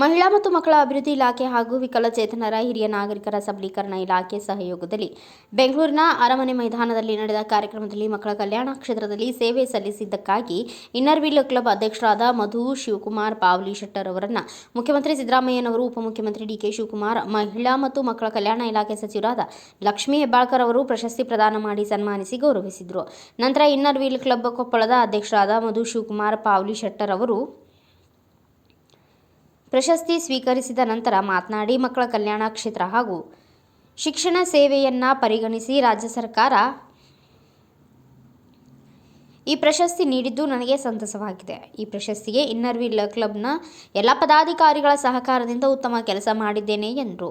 ಮಹಿಳಾ ಮತ್ತು ಮಕ್ಕಳ ಅಭಿವೃದ್ಧಿ ಇಲಾಖೆ ಹಾಗೂ ವಿಕಲಚೇತನರ ಹಿರಿಯ ನಾಗರಿಕರ ಸಬಲೀಕರಣ ಇಲಾಖೆ ಸಹಯೋಗದಲ್ಲಿ ಬೆಂಗಳೂರಿನ ಅರಮನೆ ಮೈದಾನದಲ್ಲಿ ನಡೆದ ಕಾರ್ಯಕ್ರಮದಲ್ಲಿ ಮಕ್ಕಳ ಕಲ್ಯಾಣ ಕ್ಷೇತ್ರದಲ್ಲಿ ಸೇವೆ ಸಲ್ಲಿಸಿದ್ದಕ್ಕಾಗಿ ಇನ್ನರ್ ವೀಲ್ ಕ್ಲಬ್ ಅಧ್ಯಕ್ಷರಾದ ಮಧು ಶಿವಕುಮಾರ್ ಪಾವ್ಲಿ ಶೆಟ್ಟರ್ ಅವರನ್ನು ಮುಖ್ಯಮಂತ್ರಿ ಸಿದ್ದರಾಮಯ್ಯನವರು, ಉಪಮುಖ್ಯಮಂತ್ರಿ ಡಿಕೆ ಶಿವಕುಮಾರ್, ಮಹಿಳಾ ಮತ್ತು ಮಕ್ಕಳ ಕಲ್ಯಾಣ ಇಲಾಖೆ ಸಚಿವರಾದ ಲಕ್ಷ್ಮೀ ಹೆಬ್ಬಾಳ್ಕರ್ ಅವರು ಪ್ರಶಸ್ತಿ ಪ್ರದಾನ ಮಾಡಿ ಸನ್ಮಾನಿಸಿ ಗೌರವಿಸಿದರು. ನಂತರ ಇನ್ನರ್ ವೀಲ್ ಕ್ಲಬ್ ಕೊಪ್ಪಳದ ಅಧ್ಯಕ್ಷರಾದ ಮಧು ಶಿವಕುಮಾರ್ ಪಾವ್ಲಿ ಶೆಟ್ಟರ್ ಅವರು ಪ್ರಶಸ್ತಿ ಸ್ವೀಕರಿಸಿದ ನಂತರ ಮಾತನಾಡಿ, ಮಕ್ಕಳ ಕಲ್ಯಾಣ ಕ್ಷೇತ್ರ ಹಾಗೂ ಶಿಕ್ಷಣ ಸೇವೆಯನ್ನು ಪರಿಗಣಿಸಿ ರಾಜ್ಯ ಸರ್ಕಾರ ಈ ಪ್ರಶಸ್ತಿ ನೀಡಿದ್ದು ನನಗೆ ಸಂತಸವಾಗಿದೆ. ಈ ಪ್ರಶಸ್ತಿಗೆ ಇನ್ನರ್ವಿಲ್ ಕ್ಲಬ್ನ ಎಲ್ಲ ಪದಾಧಿಕಾರಿಗಳ ಸಹಕಾರದಿಂದ ಉತ್ತಮ ಕೆಲಸ ಮಾಡಿದ್ದೇನೆ, ಎಂದರು.